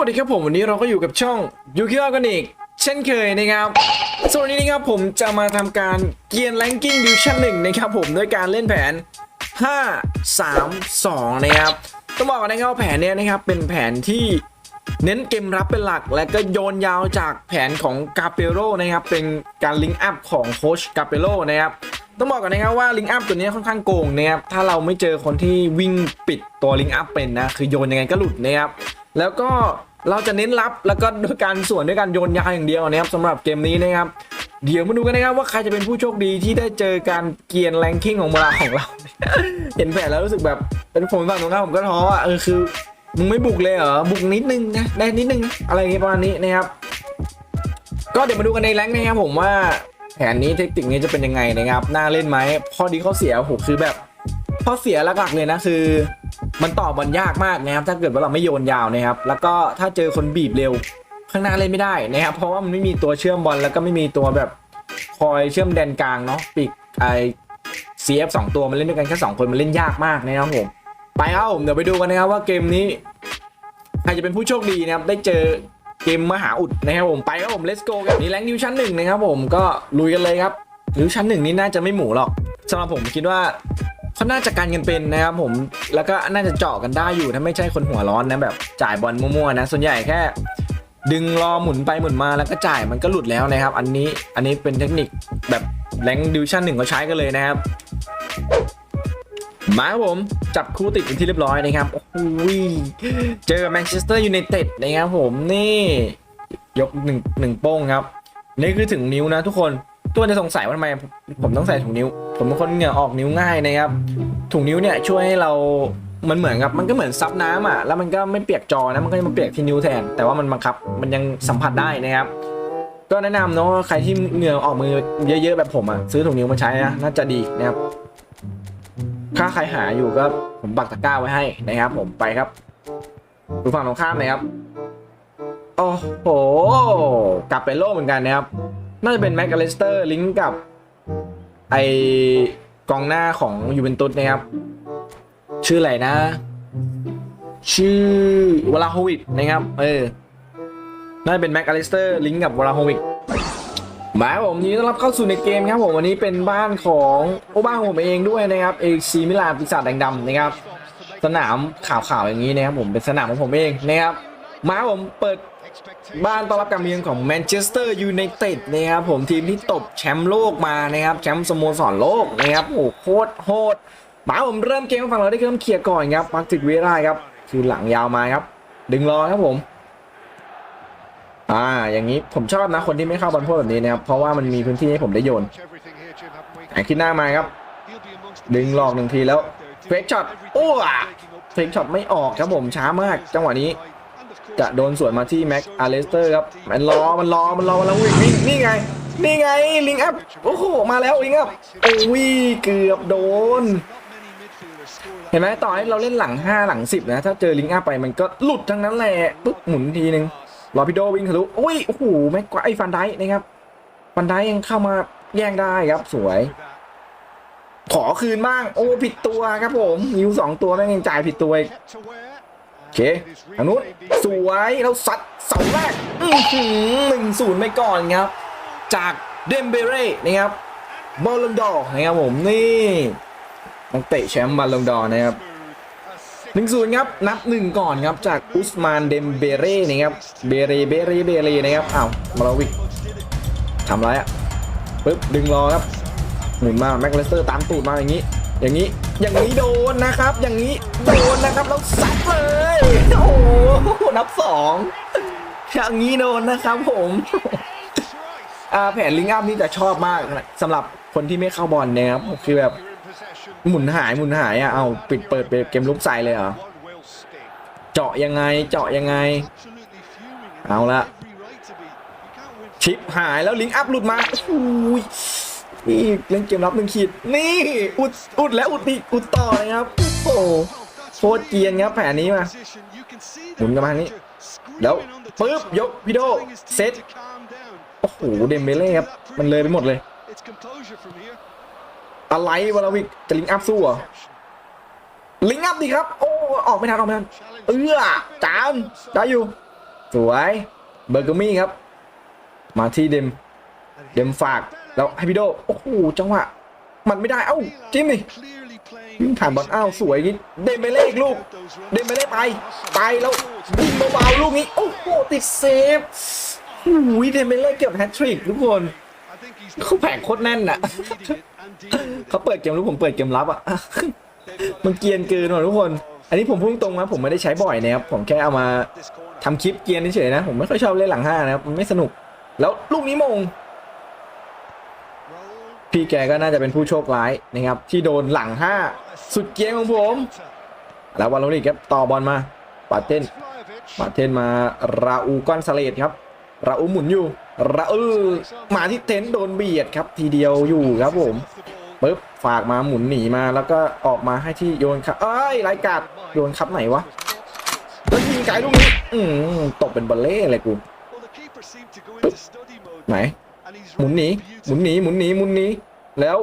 วัสดีครับผมวันนี้เราก็อยู่กับช่องยูคิออร์แกนิกเช่นเคยนะครับส่วนนี้นะครับผมจะมาทำการเกียร์แลนกิ้งดิวชั่นหนึ่งนะครับผมด้วยการเล่นแผน 5 3 2 นะครับต้องบอกกันนะครับแผนเนี้ยนะครับเป็นแผนที่เน้นเกมรับเป็นหลัก และก็โยนยาวจากแผนของกาเปโรนะครับเป็นการลิงก์อัพของโค้ชกาเปโรนะครับต้องบอกกันนะครับว่าลิงก์อัพตัวนี้ค่อนข้างโกงนะครับถ้าเราไม่เจอคนที่วิ่งปิดตัวลิงก์อัพเป็นนะคือโยนยังไงก็หลุดนะครับแล้วก็ เราจะเน้นรับแล้วก็ด้วยการส่วนด้วยการโยนยาอย่างเดียวนะครับสำหรับเกมนี้นะครับ เดี๋ยวมาดูกันนะครับว่าใครจะเป็นผู้โชคดีที่ได้เจอการเกียนแรงกิ้งของเวลาของเรา เห็นแผนแล้วรู้สึกแบบเป็นผมฝั่งตรงข้ามผมก็ท้ออะเออคือมึงไม่บุกเลยเหรอบุกนิดนึงนะได้นิดนึงอะไรอย่างเงี้ยประมาณนี้นะครับ ก็เดี๋ยวมาดูกันในแรงนะครับผมว่าแผนนี้เทคนิคนี้จะเป็นยังไงนะครับน่าเล่นไหมข้อดีข้อเสียโอ้โหคือแบบข้อเสียหลักๆเลยนะคือ มันต่อบอลยากมากนะครับ ถ้าเกิดว่าเราไม่โยนยาวนะครับ แล้วก็ถ้าเจอคนบีบเร็ว ข้างหน้าเล่นไม่ได้นะครับ เพราะว่ามันไม่มีตัวเชื่อมบอลแล้วก็ไม่มีตัวแบบคอยเชื่อมแดนกลางเนาะปีกไอ CF สองตัวมันเล่นด้วยกันแค่สองคนมันเล่นยากมากนะครับผมไปครับผมเดี๋ยวไปดูกันนะครับว่าเกมนี้ใครจะเป็นผู้โชคดีนะครับได้เจอเกมมหาอุดนะครับผมไปครับผม let's go ครับนี่แรงดิวชั่นหนึ่งนะครับผมก็ลุยกันเลยครับดิวชั่นหนึ่งนี่น่าจะไม่หมูหรอกสำหรับผมคิดว่า เขาน่าจะการกันเป็นนะครับผมแล้วก็น่าจะเจาะกันได้อยู่ถ้าไม่ใช่คนหัวร้อนนะแบบจ่ายบอลมั่วๆนะ ส่วนใหญ่แค่ ดึงรอหมุนไปหมุนมาแล้วก็จ่ายมันก็หลุดแล้วนะครับ อันนี้อันนี้เป็นเทคนิคแบบแรงดิวชั่นหนึ่งเขาใช้กันเลยนะครับมาครับผม จับคู่ติดเป็นที่เรียบร้อยนะครับโอ้โหเจอแมนเชสเตอร์ยูไนเต็ดนะครับผมนี่ ยกหนึ่งหนึ่งโป้งครับ นี่คือถึงนิ้วนะทุกคน ทุกคนจะสงสัยว่าทำไมผมต้องใส่ถุงนิ้ว ผมเป็นคนเหงื่อออกนิ้วง่ายนะครับ ถุงนิ้วเนี่ยช่วยให้เรามันเหมือนกับมันก็เหมือนซับน้ำอะแล้วมันก็ไม่เปียกจอนะมันก็จะมาเปียกที่นิ้วแทน แต่ว่ามันบังคับมันยังสัมผัสได้นะครับ ก็แนะนำเนาะว่าใครที่เหงื่อออกมือเยอะๆแบบผมอะซื้อถุงนิ้วมาใช้นะน่าจะดีนะครับถ้าใครหาอยู่ก็ผมปักตะกร้าไว้ให้นะครับ ผมไปครับดูฝั่งตรงข้ามหน่อยครับโอ้โห กลับไปโลกเหมือนกันนะครับ น่าจะเป็นแม็กอลิสเตอร์ลิงก์กับ ไอกองหน้าของยูเวนตุสนะครับ ชื่ออะไรนะ ชื่อวลาโฮวิกนะครับ เออ น่าจะเป็นแม็กอลิสเตอร์ลิงก์กับวลาโฮวิกมาครับผมยินดีต้อนรับเข้าสู่ในเกมครับผมวันนี้เป็นบ้านของโอ้บ้านของผมเองด้วยนะครับเอซีมิลานปีศาจแดงดำนะครับ สนามข่าวๆอย่างนี้นะครับผมเป็นสนามของผมเองนะครับมาครับผมเปิด บ้านต้อนรับการเยือนของแมนเชสเตอร์ยูไนเต็ดนะครับผมทีมที่ตบแชมป์โลกมานะครับแชมป์สโมสรโลกนะครับโอ้โหโคตรโหดมาผมเริ่มเกมฝั่งเราได้เริ่มเคลียร์ก่อนครับปักติดเวร่าครับคือหลังยาวมาครับ ดึงรอครับผม อ่าอย่างนี้ผมชอบนะคนที่ไม่เข้าบอลพวกแบบนี้นะครับเพราะว่ามันมีพื้นที่ให้ผมได้โยนแข่งขึ้นหน้ามาครับ ดึงหลอกหนึ่งทีแล้วเฟกช็อตโอ้เฟกช็อตไม่ออกครับผมช้ามาก จังหวะนี้ จะโดนสวนมาที่แม็กอาเลสเตอร์ครับมันรอมันรอมันรอมันรอวิ่งนี่นี่ไง นี่ไงลิงอัพโอ้โหมาแล้วลิงอัพโอ้ยเกือบโดน เห็นไหมต่อให้เราเล่นหลัง 5 หลัง 10 นะ ถ้าเจอลิงอัพไปมันก็หลุดทั้งนั้นแหละปุ๊บหมุนทีนึงรอพี่โดวิ่งทะลุโอ้ยโอ้โหแม็กกว่าไอ้ฟันได้นะครับฟันได้ยังเข้ามาแย่งได้ครับสวย ขอคืนบ้าง โอ้ผิดตัวครับผมยิวสองตัวแม่งยังจ่ายผิดตัวอีก เคทางนู้นสวยแล้วซัดเสาแรกหนึ่งศูนย์ไปก่อนครับ จากเดมเบเร่นะครับบอลลงดอนะครับผมนี่นักเตะแชมป์บอลลงดอนะครับหนึ่งศูนย์ครับนับหนึ่งก่อนครับจากอุสมานเดมเบเร่นะครับเบเร่เบเร่เบเร่นะครับอ้าวมาลาวิกทำไรอะปึ๊บดึงรอครับหมุนมาแม็กเลสเตอร์ตามตูดมาอย่างนี้ อย่างนี้อย่างนี้โดนนะครับ อย่างนี้โดนนะครับแล้วซัดเลย นับสองอย่างนี้โดนนะครับผมอาแผนลิงอัพนี่จะชอบมากสำหรับคนที่ไม่เข้าบอลนะครับคือแบบหมุนหายหมุนหายอะเอาปิดเปิดเกมลุกใส่เลยเหรอเจาะยังไงเจาะยังไง เอาละชิปหายแล้วลิงอัพหลุดมาโอ้โหนี่เล่นเกมรับหนึ่งขีดนี่อุดอุดแล้วอุดอีกอุดต่อเลยครับโอ้โหโคตรเกียนครับแผนนี้มา หมุนกลับมาทางนี้แล้วปึ๊บยกพี่โดเซตโอ้โหเดมเบเล่ครับมันเลยไปหมดเลย อะไรวะลาวิกจะลิงอัพสู้เหรอลิงอัพดีครับ โอ้ออกไม่ทันออกไม่ทันเอื้อจามได้อยู่ สวยเบอร์เกอร์มี่ครับ มาที่เดมเดมฝากแล้วให้พี่โดโอ้โหจังหวะมันไม่ได้เอ้าจิ้มดิ วิ่งผ่านบอลอ้าวสวยยิงเดมเบเล่อีกลูก เดมเบเล่ไปไปแล้วยิงเบาๆลูกนี้โอ้โหติดเซฟโอ้ยเดมเบเล่เก็บแฮตทริกทุกคนเขาแผงโคตรแน่นน่ะเขาเปิดเกมรู้ผมเปิดเกมรับอะมันเกียนเกินว่ะทุกคน อันนี้ผมพุ่งตรงนะผมไม่ได้ใช้บ่อยนะครับผมแค่เอามาทำคลิปเกียนเฉยๆนะ ผมไม่ค่อยชอบเล่นหลังห้านะครับมันไม่สนุก แล้วลูกนี้มง พี่แกก็น่าจะเป็นผู้โชคร้ายนะครับ ที่โดนหลังห้าสุดเกรียนของผม แล้ววาโลริกครับต่อบอลมาปาเต้นปาเต้นมาราอูกอนซาเลตครับราอูหมุนอยู่ราอูมาที่เต็นท์โดนเบียดครับ ทีเดียวอยู่ครับผมปึ๊บฝากมาหมุนหนีมาแล้วก็ออกมาให้ที่โยนครับเอ้ยไรกาดโยนครับไหนวะแล้วยิงไกลลูกนี้อืมตกเป็นบอลเล่อะไรกูไหน หมุนหนีหมุนหนีหมุนหนีหมุนหนีแล้ว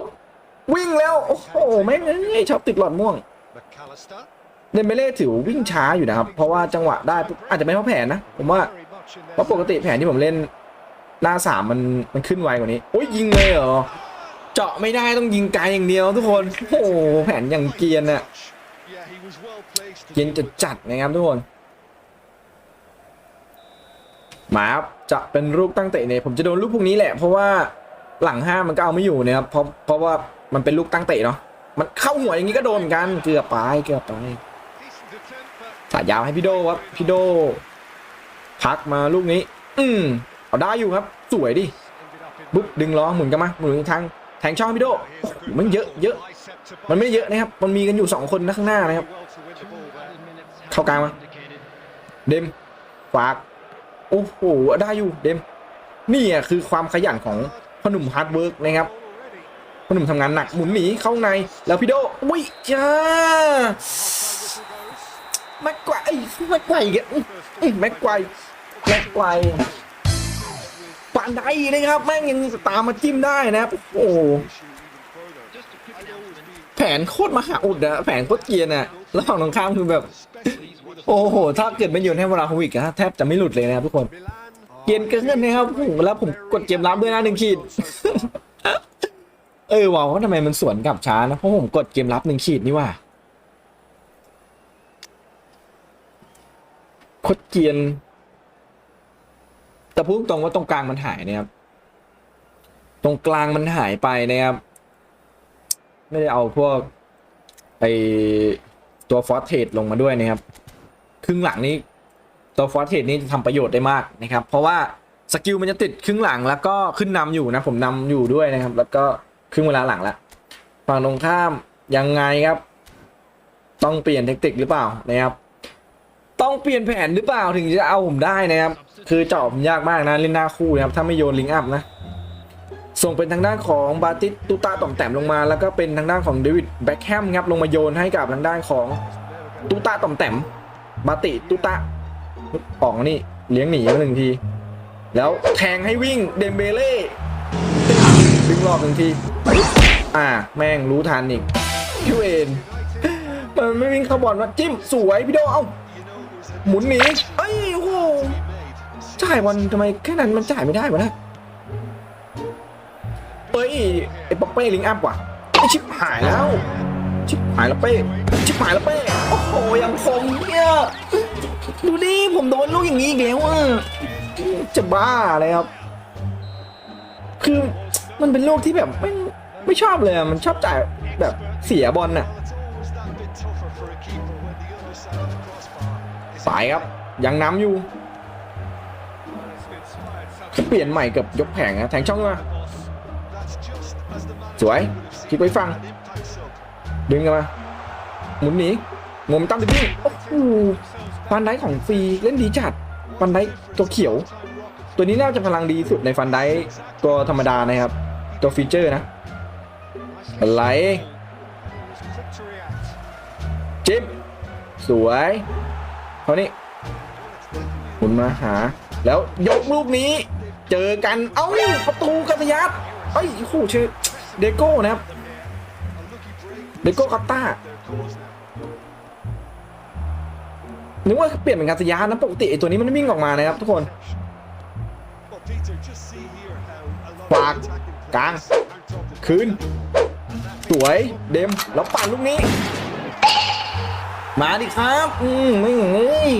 วิ่งแล้ว โอ้โหแม่งเอ้ยชอบติดหลอดม่วงเดนเบเล่ถือวิ่งช้าอยู่นะครับ เพราะว่าจังหวะได้อาจจะไม่เพราะแผนนะ ผมว่าเพราะปกติแผนที่ผมเล่นหน้าสามมันมันขึ้นไวกว่านี้ โอ้ยยิงเลยเหรอ เจาะไม่ได้ต้องยิงไกลอย่างเดียวทุกคน โอ้โหแผนอย่างเกียนอะเกียนจะจัดนะครับทุกคน มาครับจะเป็นลูกตั้งเตะเนี่ยผมจะโดนลูกพวกนี้แหละ เพราะว่าหลังห้ามันก็เอาไม่อยู่นะครับเพราะเพราะว่ามันเป็นลูกตั้งเตะเนาะมันเข้าหัวอย่างนี้ก็โดนเหมือนกันเกือบไปเกือบไปสายยาวให้พี่โดครับพี่โดพักมาลูกนี้ อืมเอาได้อยู่ครับ สวยดิบุ๊บดึงล้อหมุนกันมาหมุนทางแทงช่องพี่โดโมันเยอะเยอะ มันไม่เยอะนะครับ มันมีกันอยู่สองคนนะข้างหน้านะครับ เข้ากลางมาเดมฝาก โอ้โหได้อยู่เดมนี่อะคือความขยันของพ่อหนุ่มฮาร์ดเวิร์กนะครับพ่อหนุ่มทำงานหนักหมุนหนีเข้าในแล้วพี่โดอุ้ยจ้าแม็กไกวแม็กไกวอีกอ้แม็กไกวแม็กไกวปานใดนะครับ แม่งยังตามมาจิ้มได้นะครับ โอ้โหแผนโคตรมหาอุดอะแผนโคตรเกียร์นอะแล้วฝั่งตรงข้ามคือแบบ โอ้โห ถ้าเกิดไม่โยนให้เวลาโควิดอะแทบจะไม่หลุดเลยนะครับทุกคน เกียนเกินนะครับโอ้โหแล้วผมกดเกมรับด้วยนะหนึ่งขีด เออว่าวทำไมมันสวนกลับช้านะ เพราะผมกดเกมรับหนึ่งขีดนี่ว่าโคตรเกียนแต่พูดตรงว่าตรงกลางมันหายนะครับ ตรงกลางมันหายไปนะครับ ไม่ได้เอาพวกไอตัวฟอสเทสลงมาด้วยนะครับ ครึ่งหลังนี้ตัวฟอสเทสนี่จะทำประโยชน์ได้มากนะครับ เพราะว่าสกิลมันจะติดครึ่งหลังแล้วก็ขึ้นนำอยู่นะ ผมนำอยู่ด้วยนะครับ แล้วก็ครึ่งเวลาหลังละฝั่งตรงข้ามยังไงครับ ต้องเปลี่ยนเทคนิคหรือเปล่านะครับ ต้องเปลี่ยนแผนหรือเปล่าถึงจะเอาผมได้นะครับ คือเจาะผมยากมากนะเล่นหน้าคู่นะครับ ถ้าไม่โยนลิงก์อัพนะ ส่งเป็นทางด้านของบาติสตูตาต่อมแต้มลงมา แล้วก็เป็นทางด้านของเดวิดแบ็คแฮมครับลงมาโยนให้กับทางด้านของตูตาต่อมแต้ม บาติตูตาออกนี่เลี้ยงหนีมาหนึ่งที แล้วแทงให้วิ่งเดมเบเล่ดึงรอบหนึ่งที อ่า แม่งรู้ทันอีกคิวเอนมันไม่วิ่งเข้าบอลมาจิ้มสวยพี่โดเอาหมุนหนีเอ้ยโอ้โหจ่ายบอลทำไมแค่นั้นมันจ่ายไม่ได้วะนะเฮ้ยไอ้ป๊อปเป้ลิงอัพว่ะไอ้ชิบหายแล้ว ชิบหายแล้วเป้ชิบหายแล้วเป้ หยังคมเนี่ยดูดิ ผมโดนลูกอย่างนี้อีกแล้วอะ จะบ้าเลยครับ คือมันเป็นลูกที่แบบไม่ไม่ชอบเลยอะมันชอบจ่ายแบบเสียบอลน่ะ สายครับ ยังน้ำอยู่เปลี่ยนใหม่กับยกแผงนะแทงช่องมาสวยคลิกไว้ฟัง ดึงกันมาหมุนหนี โมเมตัมดิบิ้งโอ้โหฟานไดของฟรีเล่นดีจัดฟันไดตัวเขียว ตัวนี้น่าจะพลังดีสุดในฟันไดตัวธรรมดานะครับ ตัวฟีเจอร์นะอะไรจิ๊บสวยเขานี่หมุนมาหา แล้วยกลูกนี้ เจอกันเอ้าประตูกัตยัดเอ้ยโอ้โหเชอเดโก้นะครับเดโก้คาต้า นึกว่าเปลี่ยนเป็นกาตยานะปกติไอตัวนี้มันวิ่งออกมานะครับทุกคนฝากกลาง คืน สวย เดม แล้วปั่นลูกนี้ มาดิครับ อืมไม่เอ้ย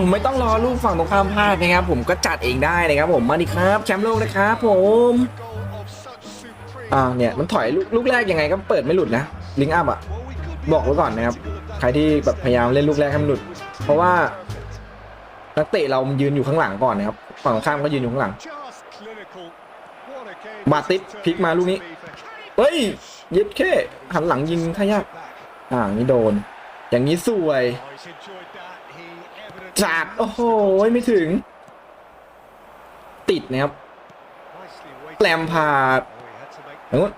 ผมไม่ต้องรอลูกฝั่งตรงข้ามพลาดนะครับ ผมก็จัดเองได้นะครับผมมาดิครับแชมป์โลกนะครับผมอ่าเนี่ยมันถอยลูกลูกแรกยังไงก็เปิดไม่หลุดนะลิงอัพอะ บอกไว้ก่อนนะครับ ใครที่แบบพยายามเล่นลูกแรกให้มันหลุด เพราะว่านักเตะเรามันยืนอยู่ข้างหลังก่อนนะครับฝั่งตรงข้ามก็ยืนอยู่ข้างหลัง บาติสพลิกมาลูกนี้เฮ้ยเย็ดแค่หันหลังยิงท่ายากอ่านี่โดน อย่างนี้สวยจัดโอ้โหไม่ถึง ติดนะครับแปลมพาดโอ้ย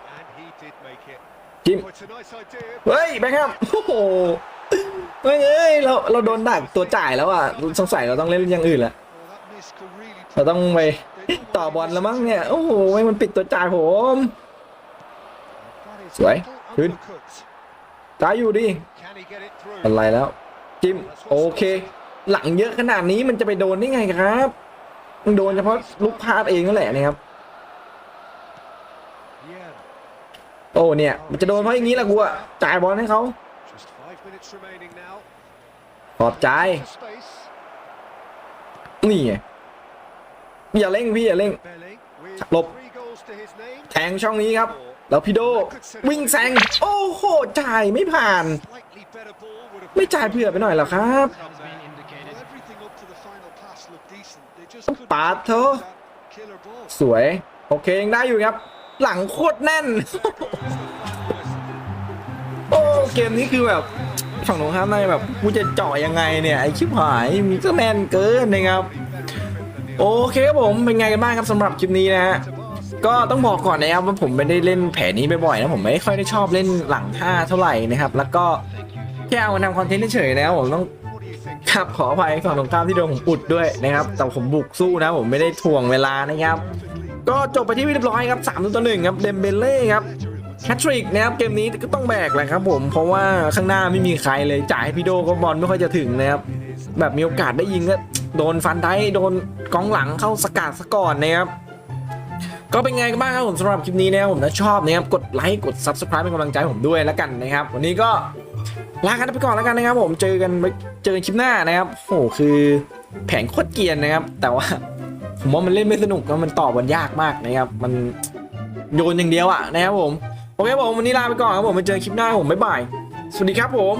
จิ้มเฮ้ยแบงค์ครับโอ้โหเฮ้ยเอ้ยเราเราโดนดักตัวจ่ายแล้วอะสงสัยเราต้องเล่นอย่างอื่นละเราต้องไปต่อบอลแล้วมั้งเนี่ยโอ้โหไม่มันปิดตัวจ่ายผมสวยขึ้นตายอยู่ดิอะไรแล้ว จิ้มโอเค หลังเยอะขนาดนี้มันจะไปโดนได้ไงครับมันโดนเฉพาะลูกพลาดเองนั่นแหละนะครับ โอ้เนี่ยมันจะโดนเพราะอย่างนี้แหละกูอะจ่ายบอลให้เขาปลอบใจนี่ไงอย่าเร่งพี่อย่าเร่งหลบแทงช่องนี้ครับ แล้วพี่โดวิ่งแซงโอ้โหจ่ายไม่ผ่าน ไม่จ่ายเผื่อไปหน่อยหรอครับปาดเถอสวย โอเคยังได้อยู่ครับ หลังโคตรแน่น โอ้เกมนี้คือแบบฝั่งตรงข้ามในแบบกูจะเจาะยังไงเนี่ยไอชิบหายมีก็แน่นเกินนะครับโอเคครับผมเป็นไงกันบ้างครับสำหรับคลิปนี้นะฮะก็ต้องบอกก่อนนะครับว่าผมไม่ได้เล่นแผนนี้บ่อยๆนะผมไม่ค่อยได้ชอบเล่นหลังห้าเท่าไหร่นะครับ แล้วก็แค่เอามาทำคอนเทนต์เฉยๆนะครับผมต้องครับขออภัยฝั่งตรงข้ามที่โดนผมอุดด้วยนะครับ แต่ผมบุกสู้นะผมไม่ได้ถ่วงเวลานะครับ ก็จบไปที่เรียบร้อยครับ3ต่อ1ครับเดมเบเล่ครับแฮตทริกนะครับเกมนี้ก็ต้องแบกแหละครับผมเพราะว่าข้างหน้าไม่มีใครเลยจ่ายให้พี่โดก็บอลไม่ค่อยจะถึงนะครับแบบมีโอกาสได้ยิงก็โดนฟันได้โดนกองหลังเข้าสกัดซะก่อนนะครับก็เป็นไงกันบ้างครับผมสำหรับคลิปนี้นะครับผมถ้าชอบนะครับกดไลค์กด subscribe เป็นกำลังใจผมด้วยแล้วกันนะครับ วันนี้ก็ลากันไปก่อนแล้วกันนะครับ ผมเจอกันไว้เจอกันคลิปหน้านะครับโอ้โหคือแผงโคตรเกียนนะครับ แต่ว่า ผมว่ามันเล่นไม่สนุกแล้วมันตอบมันยากมากนะครับ มันโยนอย่างเดียวอะนะครับผม โอเคผมวันนี้ลาไปก่อนครับผมมาเจอคลิปหน้าผมบ๊ายบาย สวัสดีครับผม